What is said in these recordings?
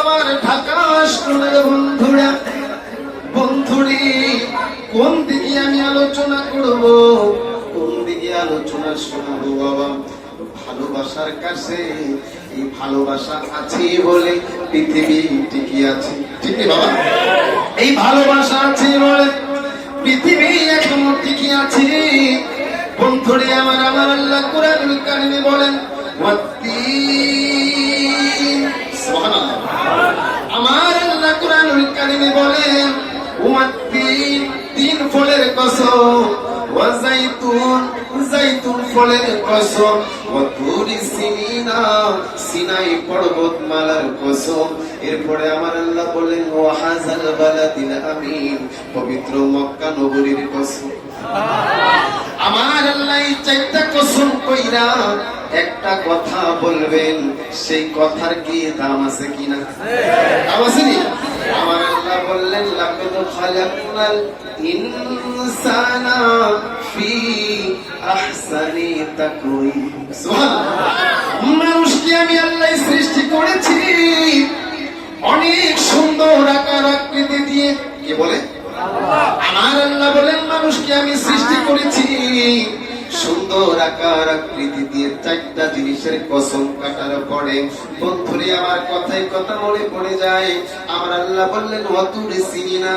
আমার ঢাকা বন্ধুরা। বন্ধুরি, কোন দিকে আমি আলোচনা করব? কোন দিকে আলোচনা শোনাবো বাবা? ভালোবাসার কাছে এই ভালোবাসা আছে বলে পৃথিবী টিকে আছে। ঠিক বাবা? এই ভালোবাসা আছে বলে পৃথিবী এখনও টিকে আছে। বন্ধুরে, আমার আমার আল্লাহ কোরআনুল কারিমে বলেন ওয়াত্তিন সুবহানাল্লাহ আমার আল্লাহ কোরআনুল কারিমে বলেন ওয়াত্তিন তিন ফলের কসম জাইতুন ফলের কসম, ওয়া তুরি সিনিনা, সিনাই পর্বতমালার কসম। এরপরে আমার আল্লাহ বলেন, ওয়া হাযাল বালাদিল আমিন, পবিত্র মক্কা নগরীর কসম। আমার আল্লাহ এই চারটা কসম কইরা একটা কথা বলবেন, সেই কথার কি দাম আছে কিনা? দাম আছে বললেন মানুষকে আমি আল্লাহ সৃষ্টি করেছি অনেক সুন্দর আকার আকৃতি দিয়ে। কে বলে? আমার আল্লাহ বলেন, মানুষকে আমি সৃষ্টি করেছি সুন্দর আকার আকৃতি দিয়ে চারটা জিনিসের কসম কাটার পরে বন্ধুরে, আমার কথায় কথা মনে পড়ে যায়। আমার আল্লাহ বললেন, অতুরে চিনি না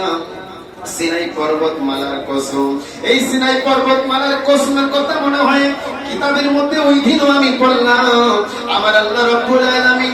সিনাই পর্বতমালার কসম। এই সিনাই পর্বতমালার কসমের কথা মনে হয় কিতাবের মধ্যে ওই দিনও আমি পড়লাম। আমার আল্লাহ রব্বুল আলামিন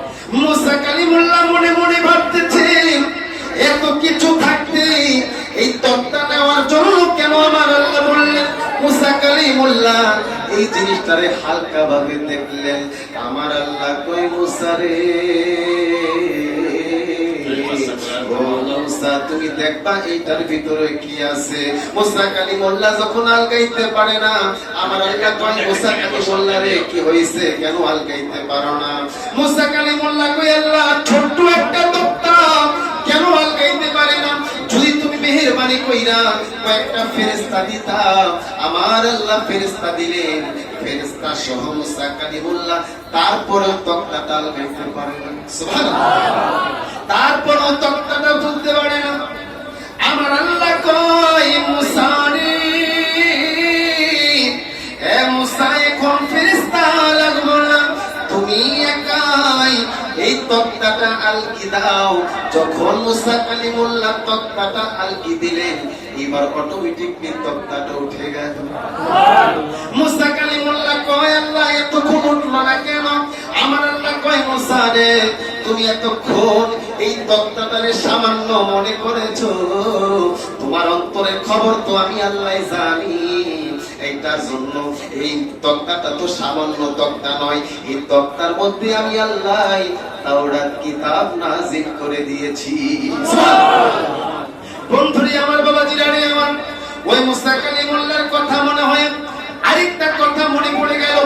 মুসা কালিমুল্লাহ মনে মনে ভাবতেছে, এত কিছু থাকতে এই তত্তা নেওয়ার জন্য কেন আমার আল্লাহ বললেন, মুসা কালিমুল্লাহ, এই জিনিসটারে হালকা ভাবে দেখলেন। আমার আল্লাহ কই মুসা রে। তুমি দেখবা এইটার ভিতরে কি আছে? মোসরাক আলী মোল্লা যখন আলগাইতে পারে না, আমার আল্লাহ কয় মোসরাক আলী মোল্লা রে, কি হইছে? কেন আলগাইতে পারো না? মোসরাক আলী মোল্লা কই আল্লাহ, ছোট্ট একটা কইরা কয়েকটা ফেরেশতা দিতাম। আমার আল্লাহ ফেরেস্তা দিলেন। ফেরেস্তা সহ মুসা কালিমুল্লাহ। তারপরে তক্তাটা আলগাইতে পারে না। তারপরও তক্তাটা তুলতে পারে না। আমার আল্লাহ কয় মুসারে তক্তাটা আলকি দাও যখন মুসা কালিমুল্লাহ তক্তাটা আলকি দিলেন এবার অটোমেটিকলি তক্তাটা উঠে গেল। মুসা কালিমুল্লাহ কয় আল্লাহ এতক্ষণ উঠল না কেন? আমার আল্লাহ কয় মুসা রে তুমি এতক্ষণ এই তক্তাটারে সামান্য মনে করেছ। তোমার অন্তরের খবর তো আমি আল্লাহ জানি। এইটার জন্য, এই তক্তাটা তো সামান্য তক্তা নয়। এই তক্তার মধ্যে আমি আল্লাহ তাওরাত কিতাব নাজিল করে দিয়েছি। বন্ধুরে, আমার বাবা জিরারে আমার ওই মুসা কালিমুল্লাহর কথা মনে হয় আরেকটা কথা মনে পড়ে গেল।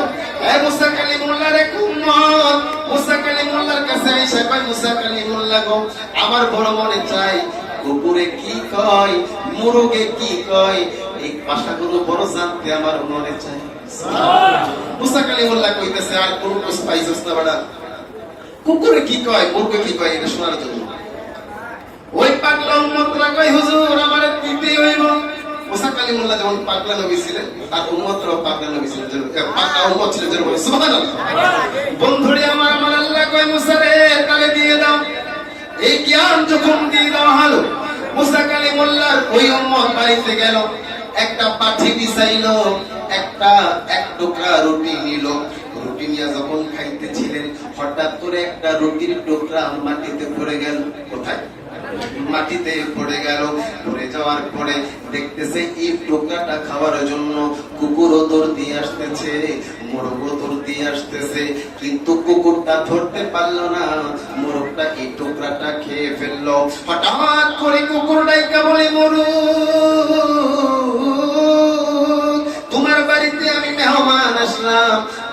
এই মুসা কালিমুল্লাহর এক উম্মত। মুসা কালিমুল্লাহর কাছে এসে কয় মুসা কালিমুল্লাহ গো, আমার বড় মনে চাই, কুকুরে কি কয়, মুরগে কি কয় এই ভাষাগুলো কুকুরে কি কয় মুরগে কি কয়, এটা শোনার জন্য। ওই পাগলা উম্মতরা কয়, হুজুর, আমার দিতে হইব। মুসা কালিমুল্লাহ যেমন পাগলা নবী ছিলেন আর উম্মতরাও পাগলা নবী ছিলেন পাগলা উম্মত ছিলেন যেন সুবহানাল্লাহ। বন্ধুরে আমার আমার আল্লাহ কয়, মুসা রে দিয়ে দাও। এই জ্ঞান যখন দিয়ে দেওয়া হলো, মুসা কালিমুল্লাহর ওই উম্মত বাড়িতে গেল। একটা পাঠি বিছাইলো একটা, এক টুকরা রুটি নিল। রুটি নিয়ে যখন খাইতেছিলেন, হঠাৎ করে একটা রুটির টুকরা মাটিতে পড়ে গেল। কোথায়? মাটিতে পড়ে গেল। পড়ে যাওয়ার পরে দেখতেছে, এই টোকাটা খাওয়ার জন্য কুকুরও দৌড় দিয়ে আসতেছে মোরগ দূর দিয়ে আসতেছে, কিন্তু কুকুরটা ধরতে পারল না। মোরগটা এই টুকরাটা খেয়ে ফেলল। হঠাৎ করে কুকুর ডাইকা বলে, মরু!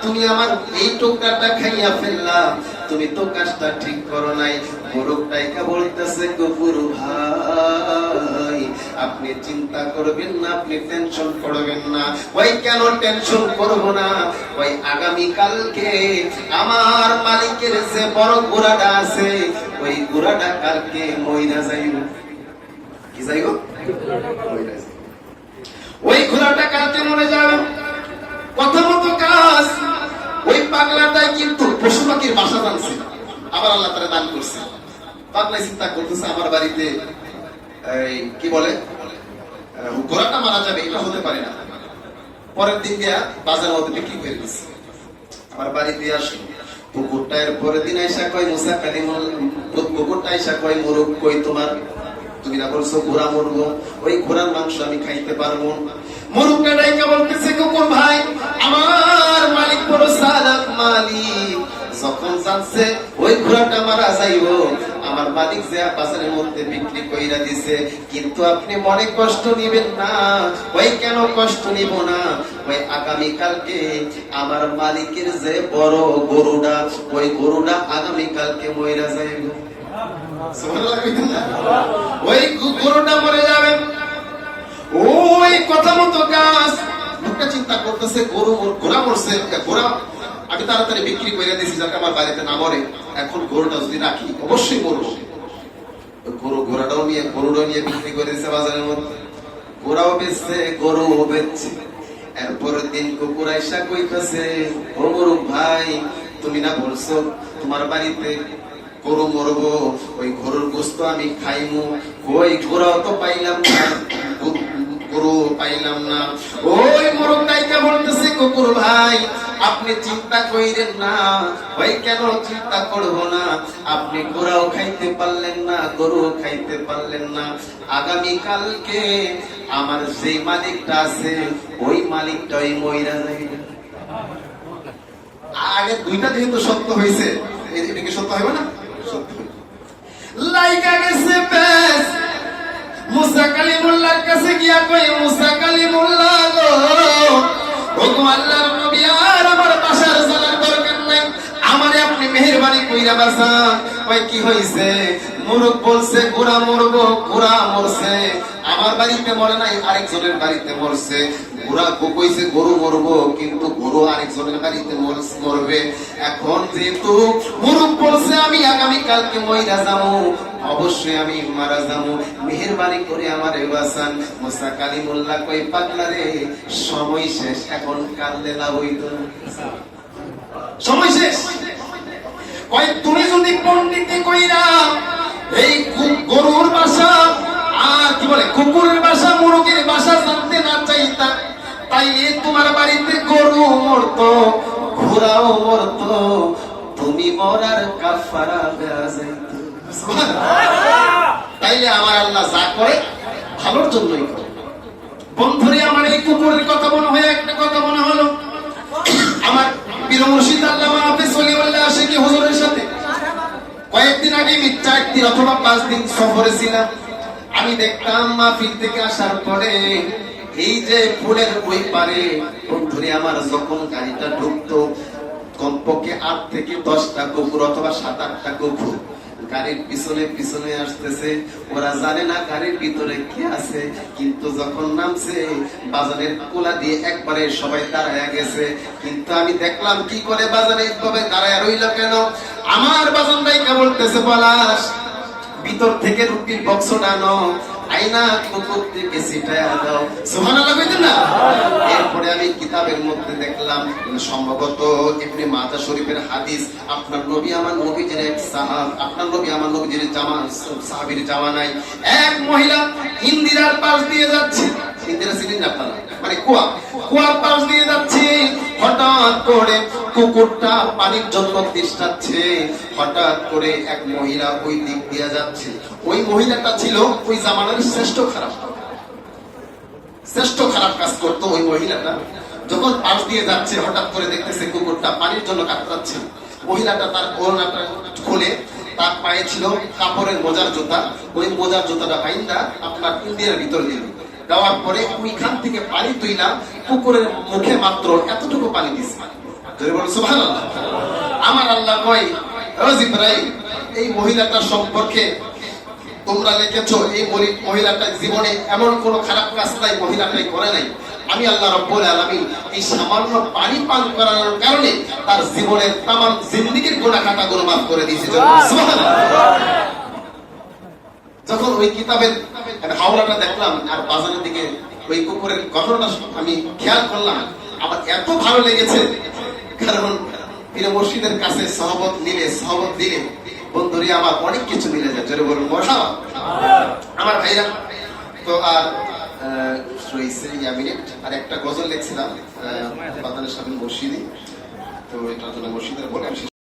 তুমি আমার এই টুকরাটা খাইয়া ফেললাম তুমি তো কাজটা ঠিক করো নাই আপনি চিন্তা করবেন না, আপনি টেনশন করবেন না। ওই কেন টেনশন করব না? ওই আগামী কালকে আমার মালিকের যে বড় ঘোড়াটা আছে, ওই ঘোড়াটা কালকে মইরা যাইব। কি যাইব। ওই ঘোড়াটা কালকে মরে যাবে। কথা মতো কাজ। ওই পাগলাটাই কিন্তু পশু পাখির বাসা জানছে আবার আল্লাহ তারা দান করছে। পাগলাই চিন্তা করতেছে, আমার বাড়িতে কি বলে? ঘোড়াটা মারা যাবে, এটা হতে পারে না। পরের দিন গিয়া বাজারের মধ্যে বিক্রি করে দিচ্ছে আমার বাড়িতে আসলো পুকুরটা এর পরের দিন আইসা কয়, মুসা কালিমুল পুকুরটা আইসা কয়, মোরগ কই তোমার? তুমি না বলছো ঘোড়া মরবো? ওই ঘোড়ার মাংস আমি খাইতে পারব মুরুগটা ডাইকা বলতেছে কুকুর ভাই, আমার মালিক বড় মালিক। জানছে, ওই ঘোড়াটা মারা যাইব। আমার মালিক যে বাজারের মধ্যে বিক্রি কইরা দিছে, কিন্তু আপনি মনে কষ্ট নিবেন না। ওই কেন কষ্ট নিব না? ওই আগামী কালকে আমার মালিকের যে বড় গরুটা, ওই গরুটা আগামী কালকে মইরা যাইব? ওই গরুটা মরে কথা মতো গাছ। লোকটা চিন্তা করতেছে, গরু ঘোড়া মরছে ঘোড়া। আমি তাড়াতাড়ি বিক্রি করে দিয়েছি যাতে আমার বাড়িতে না মরে। এখন গরুটা যদি রাখি, অবশ্যই মরবো। গরু, ঘোড়াটাও নিয়ে, গরুটাও নিয়ে বিক্রি করে দিয়েছে বাজারের মধ্যে। ঘোড়াও বেচছে, গরুও বেচছে। এরপরের দিন কইতাছে, ও ভাই, তুমি না বলছো তোমার বাড়িতে গরু মরবো? ওই গরুর গোস্ত আমি খাইমু। ওই ঘোড়াও তো পাইলাম না। পাইলাম না। ওই মোরগ বলতেছে, কুকুর ভাই, আপনি চিন্তা কইরেন না। ওই কেন চিন্তা করব না? আপনি খাইতে পারলেন না গরু খাইতে পারলেন না। আগামী কালকে আমার যে মালিকটা আছে, ওই মালিকটা ওই ময়রা যাইবে। আগে দুইটা যেহেতু সত্য হয়েছে এটা কি সত্য হবে না? সত্য। লাইকা গেছে বেশ মুসা কালিমুল্লাহর কাছে গিয়া কই, মুসা কালিমুল্লাহ গো ও গো আল্লাহর নবী, আর আমার বাসার জানার দরকার নাই। আমারে আপনি মেহেরবানি কইরা বাসা কই কি হইছে? মুরুক বলছে গোরা মরব গোরা মরছে। আমার বাড়িতে মরে নাই, আরেকজনের বাড়িতে মরছে। গোরা কইছে, গরু মরবো। মেহেরবানি করে আমার বাসান মোসা কালিমুল্লাহ কই পাগলা রে, সময় শেষ। এখন কান্দে লাভ হইতো না। সময় শেষ। কই, তুমি যদি পণ্ডিতি কইরা এই গরুর বাসা আর কি বলে, কুকুরের বাসা, মুরগির বাসা জানতে না চাইতা তাইলে তোমার বাড়িতে গরু মরতো, ঘোড়াও মরতো, তুমি মরার কাফারা দেয়া যাইতো। তাইলে আমার আল্লাহ যা করে, ভালোর জন্যই করে। বন্ধুরে, আমার এই কুকুরের কথা মনে হয়, একটা কথা মনে হলো। আমার মুর্শিদ আল্লাহ আসে কি হুজুরের সাথে। কয়েকদিন আগে আমি চার দিন অথবা পাঁচ দিন সফরে ছিলাম। আমি দেখতাম মাহফিল থেকে আসার পরে এই যে ফুলের ওই পারে, বন্ধুরে, আমার যখন গাড়িটা ঢুকতো, কমপক্ষে আট থেকে দশটা কুকুর অথবা সাত, আটটা কুকুর। গাড়ির পিছনে পিছনে আসতেছে। ওরা জানে না গাড়ির ভিতরে কি আছে, কিন্তু যখন নামছে, বাজারের কোলা দিয়ে একবারে সবাই দাঁড়ায় গেছে। কিন্তু আমি দেখলাম, কি করে বাজারে এইভাবে দাঁড়ায় রইল কেন? আমার বাজান ভাইকা বলতেছে, পলাশ, ভিতর থেকে রুটির বক্স টানো কুকুর থেকে সিটায় দাও। সুবহানাল্লাহ কইতেন না? এরপরে আমি কিতাবের মধ্যে দেখলাম সম্ভবত ইবনে মাতা শরীফের হাদিস আপনার নবী আমার নবীজির এক সাহাব আপনার নবী আমার নবীজির জামা সাহাবীর জামা নাই। এক মহিলা ইন্দিরার পাশ দিয়ে যাচ্ছে। ইন্দিরা ছিলেন না আপনারা? মানে কুয়া। কুয়ার পাশ দিয়ে যাচ্ছে। হঠাৎ করে কুকুরটা পানির জন্য তৃষ্ণাচ্ছে হঠাৎ করে এক মহিলা ওই দিক দিয়ে যাচ্ছে। ওই মহিলাটা ছিল ওই জামানার শ্রেষ্ঠ খারাপ। শ্রেষ্ঠ খারাপ কাজ করতো ওই মহিলাটা। যখন পাশ দিয়ে যাচ্ছে, হঠাৎ করে দেখতেছে কুকুরটা পানির জন্য কাতরাচ্ছে। মহিলাটা তার ওড়নাটা খুলে তার পায়ে ছিল কাপড়ের মোজার জুতা। ওই মোজার জুতাটা আপনার ভিতর দিল দেওয়ার পরে ওইখান থেকে পানি কুকুরের মুখে মাত্র এতটুকু পানি বলো আমার আল্লাহ কয় এই মহিলাটার সম্পর্কে তোমরা লিখেছো এই মহি- মহিলাটা জীবনে এমন কোন খারাপ কাজ নাই মহিলাটাই করে নাই। আমি আল্লাহ রব্বুল আলামিন এই সামান্য পানি পান করানোর কারণে তার জীবনের তাম জিন্দিগির গুণা খাতা গুলো মাফ করে দিয়েছে যখন ওই কিতাবের হাওড়াটা দেখলাম, আর বাজারের দিকে ওই কুকুরের ঘটনাটা আমি খেয়াল করলাম, আমার এত ভালো লেগেছে। কারণ পীর মসজিদের কাছে সহবত নিলে, সহবত দিলে। বন্ধুরি আমার অনেক কিছু মিলে যায়। জোরে বলুন মশা আমার ভাইরা। তো আর রয়েছে আর একটা গজল লিখছিলাম আহ, তো মসজিদে তো এটার জন্য বলে